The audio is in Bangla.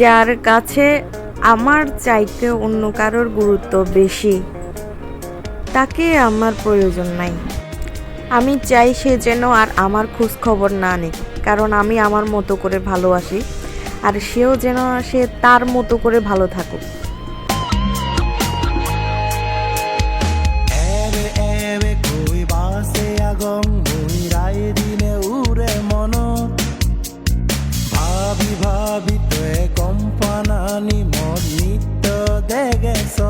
যার কাছে আমার চাইতে অন্য কারোর গুরুত্ব বেশি, তাকে আমার প্রয়োজন নাই। আমি চাই সে যেন আর আমার খোঁজ খবর না নিক, কারণ আমি আমার মতো করে ভালোবাসি, আর সেও যেন সে তার মতো করে ভালো থাকুক। te que so